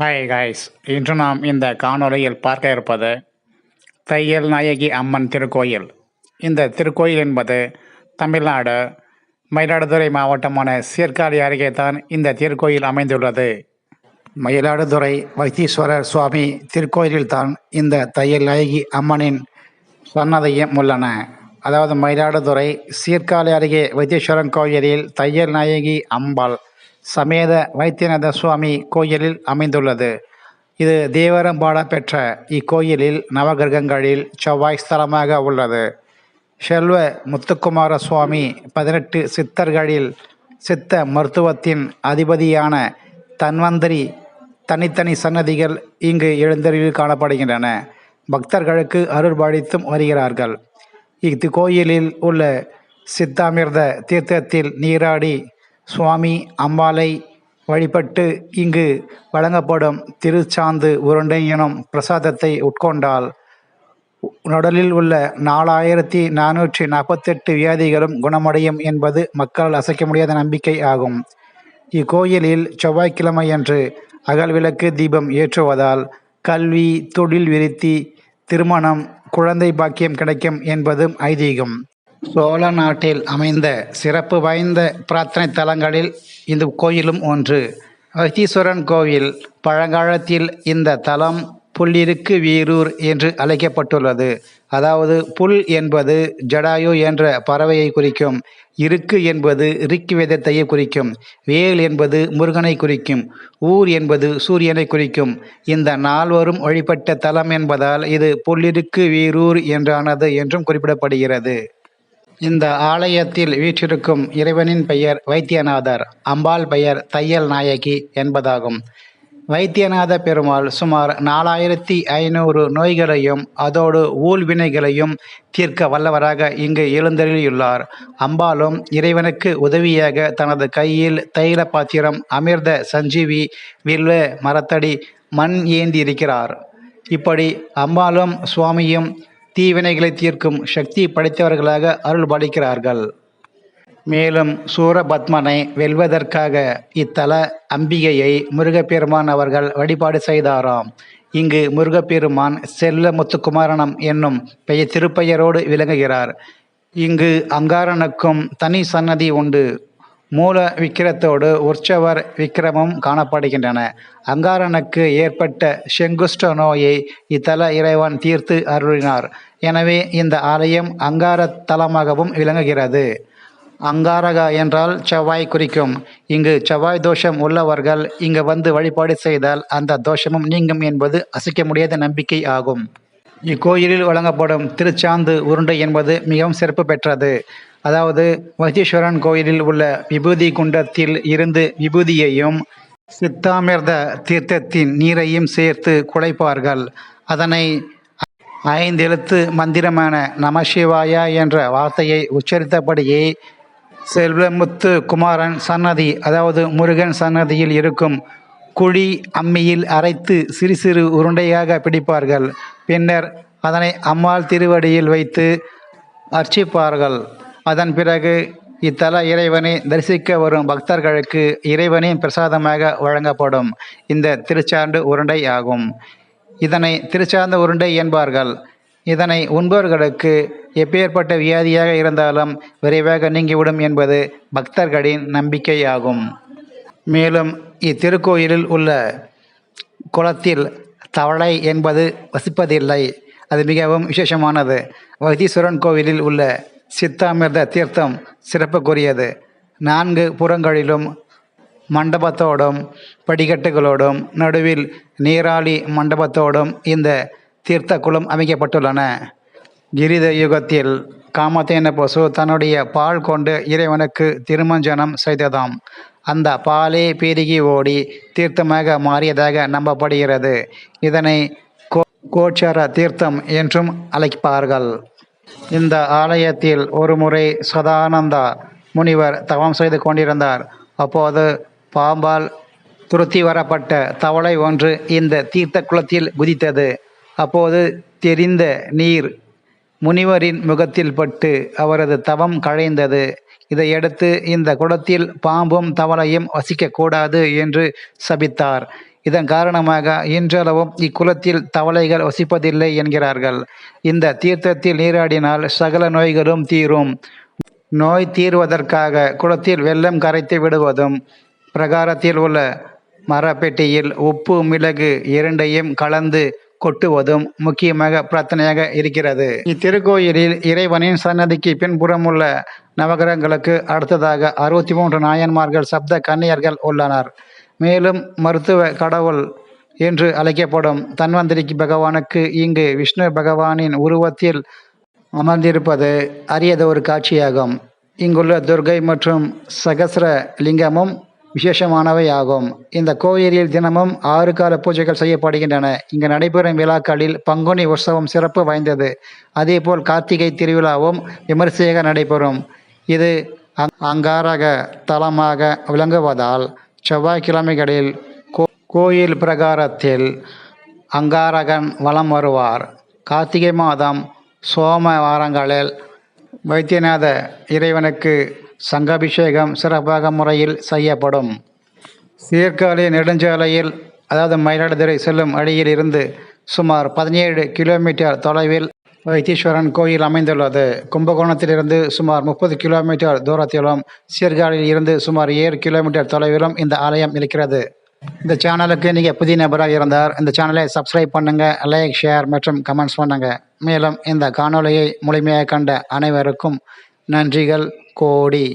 Hi guys இன்று நாம் இந்த காணொலியில் பார்க்க இருப்பது தையல் நாயகி அம்மன் திருக்கோயில். இந்த திருக்கோயில் என்பது தமிழ்நாடு மயிலாடுதுறை மாவட்டமான சீர்காழி அருகே தான் இந்த திருக்கோயில் அமைந்துள்ளது. மயிலாடுதுறை வைத்தீஸ்வரர் சுவாமி திருக்கோயிலில்தான் இந்த தையல் நாயகி அம்மனின் சன்னதியும் உள்ளன. அதாவது மயிலாடுதுறை சீர்காழி அருகே வைத்தீஸ்வரன் கோயிலில் தையல் நாயகி அம்பாள் சமேத வைத்தியநாத சுவாமி கோயிலில் அமைந்துள்ளது. இது தேவரம்பாட பெற்ற இக்கோயிலில் நவகிரகங்களில் செவ்வாய் ஸ்தலமாக உள்ளது. செல்வ முத்துக்குமார சுவாமி பதினெட்டு சித்தர்களில் சித்த மருத்துவத்தின் அதிபதியான தன்வந்திரி தனித்தனி சன்னதிகள் இங்கு எழுந்தருளில் காணப்படுகின்றன. பக்தர்களுக்கு அருள்பாலித்தும் வருகிறார்கள். இது கோயிலில் உள்ள சித்தாமிர்த தீர்த்தத்தில் நீராடி சுவாமி அம்பாளை வழிபட்டு இங்கு வழங்கப்படும் திருச்சாந்து உருண்டை எனும் பிரசாதத்தை உட்கொண்டால் உடலில் உள்ள நாலாயிரத்தி நானூற்றி நாற்பத்தெட்டு வியாதிகளும் குணமடையும் என்பது மக்களால் அசைக்க முடியாத நம்பிக்கை ஆகும். இக்கோயிலில் செவ்வாய்க்கிழமையன்று அகல் விளக்கு தீபம் ஏற்றுவதால் கல்வி தொழில் விருத்தி திருமணம் குழந்தை பாக்கியம் கிடைக்கும் என்பதும் ஐதீகம். சோழ நாட்டில் அமைந்த சிறப்பு வாய்ந்த பிரார்த்தனை தலங்களில் இந்த கோயிலும் ஒன்று. வைத்தீஸ்வரன் கோவில் பழங்காலத்தில் இந்த தலம் புல்லிருக்கு வீரூர் என்று அழைக்கப்பட்டுள்ளது. அதாவது புல் என்பது ஜடாயு என்ற பறவையை குறிக்கும் இருக்கு என்பது ரிக் வேதத்தையே குறிக்கும் வேல் என்பது முருகனை குறிக்கும் ஊர் என்பது சூரியனை குறிக்கும். இந்த நால்வரும் வழிபட்ட தலம் என்பதால் இது புல்லிருக்கு வீரூர் என்றானது என்றும் குறிப்பிடப்படுகிறது. இந்த ஆலயத்தில் வீற்றிருக்கும் இறைவனின் பெயர் வைத்தியநாதர் அம்பாள் பெயர் தையல் நாயகி என்பதாகும். வைத்தியநாத பெருமாள் சுமார் நாலாயிரத்தி ஐநூறு நோய்களையும் அதோடு ஊழ்வினைகளையும் தீர்க்க வல்லவராக இங்கு எழுந்தருளியுள்ளார். அம்பாளும் இறைவனுக்கு உதவியாக தனது கையில் தைல பாத்திரம் அமிர்த சஞ்சீவி வில்வ மரத்தடி மண் ஏந்தி இருக்கிறார் இப்படி அம்பாளும் சுவாமியும் தீவினைகளை தீர்க்கும் சக்தி படைத்தவர்களாக அருள்பாலிக்கிறார்கள். மேலும் சூரபத்மனை வெல்வதற்காக இத்தல அம்பிகையை முருகப்பெருமான் அவர்கள் வழிபாடு செய்தாராம். இங்கு முருகப்பெருமான் செல்ல முத்துக்குமாரனம் என்னும் பெயர் திருப்பெயரோடு விளங்குகிறார். இங்கு அங்காரனுக்கும் தனி சன்னதி உண்டு. மூல விக்கிரத்தோடு உற்சவர் விக்கிரமும் காணப்படுகின்றன. அங்காரனுக்கு ஏற்பட்ட செங்குஷ்ட நோயை இத்தல இறைவன் தீர்த்து அருளினார். எனவே இந்த ஆலயம் அங்கார தலமாகவும் விளங்குகிறது. அங்காரகா என்றால் செவ்வாய் குறிக்கும். இங்கு செவ்வாய் தோஷம் உள்ளவர்கள் இங்கு வந்து வழிபாடு செய்தால் அந்த தோஷமும் நீங்கும் என்பது அசைக்க முடியாத நம்பிக்கை ஆகும். இக்கோயிலில் வழங்கப்படும் திருச்சாந்து உருண்டை என்பது மிகவும் சிறப்பு பெற்றது. அதாவது வசீஸ்வரன் கோயிலில் உள்ள விபூதி குண்டத்தில் இருந்து விபூதியையும் சித்தாமிர்த தீர்த்தத்தின் நீரையும் சேர்த்து குழைப்பார்கள் அதனை ஐந்தெழுத்து மந்திரமான நமசிவாயா என்ற வார்த்தையை உச்சரித்தபடியே செல்வமுத்து குமாரன் சன்னதி அதாவது முருகன் சன்னதியில் இருக்கும் குழி அம்மியில் அரைத்து சிறு சிறு உருண்டையாக பிடிப்பார்கள். பின்னர் அதனை அம்மாள் திருவடியில் வைத்து அர்ச்சிப்பார்கள். அதன் பிறகு இத்தல இறைவனை தரிசிக்க வரும் பக்தர்களுக்கு இறைவனின் பிரசாதமாக வழங்கப்படும். இந்த திருச்சாண்டு உருண்டை ஆகும். இதனை திருச்சாந்த உருண்டை என்பார்கள். இதனை உண்பவர்களுக்கு எப்பேற்பட்ட வியாதியாக இருந்தாலும் விரைவாக நீங்கிவிடும் என்பது பக்தர்களின் நம்பிக்கையாகும். மேலும் இத்திருக்கோயிலில் உள்ள குளத்தில் தவளை என்பது வசிப்பதில்லை. அது மிகவும் விசேஷமானது. வைத்தீஸ்வரன் கோவிலில் உள்ள சித்தாமிர்த தீர்த்தம் சிறப்புக்குரியது. நான்கு புறங்களிலும் மண்டபத்தோடும் படிக்கட்டுகளோடும் நடுவில் நீராளி மண்டபத்தோடும் இந்த தீர்த்த குளம் அமைக்கப்பட்டுள்ளன. கிரித யுகத்தில் காமத்தேன பசு தன்னுடைய பால் கொண்டு இறைவனுக்கு திருமஞ்சனம் செய்ததாம். அந்த பாலே பெருகி ஓடி தீர்த்தமாக மாறியதாக நம்பப்படுகிறது. இதனை கோ கோச்சார தீர்த்தம் என்றும் அழைப்பார்கள். இந்த ஆலயத்தில் ஒருமுறை சதானந்தா முனிவர் தவம் செய்து கொண்டிருந்தார். அப்போது பாம்பால் துருத்தி வரப்பட்ட தவளை ஒன்று இந்த தீர்த்த குளத்தில் குதித்தது. அப்போது தெரிந்த நீர் முனிவரின் முகத்தில் பட்டு அவரது தவம் கழைந்தது. இதையடுத்து இந்த குளத்தில் பாம்பும் தவளையும் வசிக்கக்கூடாது என்று சபித்தார். இதன் காரணமாக இன்றளவும் இக்குளத்தில் தவளைகள் வசிப்பதில்லை என்கிறார்கள். இந்த தீர்த்தத்தில் நீராடினால் சகல நோய்களும் தீரும். நோய் தீர்வதற்காக குளத்தில் வெள்ளம் கரைத்து விடுவதும் பிரகாரத்தில் உள்ள மரப்பெட்டியில் உப்பு மிளகு இரண்டையும் கலந்து கொட்டுவதும் முக்கியமாக பிரார்த்தனையாக இருக்கிறது. இத்திருக்கோயிலில் இறைவனின் சன்னதிக்கு பின்புறமுள்ள நவகிரகங்களுக்கு அடுத்ததாக அறுபத்தி மூன்று நாயன்மார்கள் சப்த கன்னியர்கள் உள்ளனர். மேலும் மருத்துவ கடவுள் என்று அழைக்கப்படும் தன்வந்திரிக்கு பகவானுக்கு இங்கு விஷ்ணு பகவானின் உருவத்தில் அமர்ந்திருப்பது அரியத ஒரு காட்சியாகும். இங்குள்ள துர்கை மற்றும் சகசர லிங்கமும் விசேஷமானவை ஆகும் இந்த கோயிலில் தினமும் ஆறு கால பூஜைகள் செய்யப்படுகின்றன. இங்கு நடைபெறும் விழாக்களில் பங்குனி உற்சவம் சிறப்பு வாய்ந்தது. அதேபோல் கார்த்திகை திருவிழாவும் விமரிசையாக நடைபெறும். இது அங்- அங்காரக தலமாக விளங்குவதால் செவ்வாய்க்கிழமைகளில் கோ- கோயில் பிரகாரத்தில் அங்காரகன் வலம் வருவார். கார்த்திகை மாதம் சோம வாரங்களில் வைத்தியநாத இறைவனுக்கு சங்காபிஷேகம் சிறப்பாக முறையில் செய்யப்படும். சீர்காழி நெடுஞ்சாலையில் அதாவது மயிலாடுதுறை செல்லும் வழியில் இருந்து சுமார் பதினேழு கிலோமீட்டர் தொலைவில் வைத்தீஸ்வரன் கோயில் அமைந்துள்ளது. கும்பகோணத்திலிருந்து சுமார் முப்பது கிலோமீட்டர் தூரத்திலும் சீர்காழியில் இருந்து சுமார் ஏழு கிலோமீட்டர் தொலைவிலும் இந்த ஆலயம் இருக்கிறது. இந்த சேனலுக்கு நீங்கள் புதிய நபராக இருந்தால் இந்த சேனலை சப்ஸ்கிரைப் பண்ணுங்கள் லைக் ஷேர் மற்றும் கமெண்ட்ஸ் பண்ணுங்கள் மேலும் இந்த காணொளியை முழுமையாக கண்ட அனைவருக்கும் நன்றிகள். கோடி.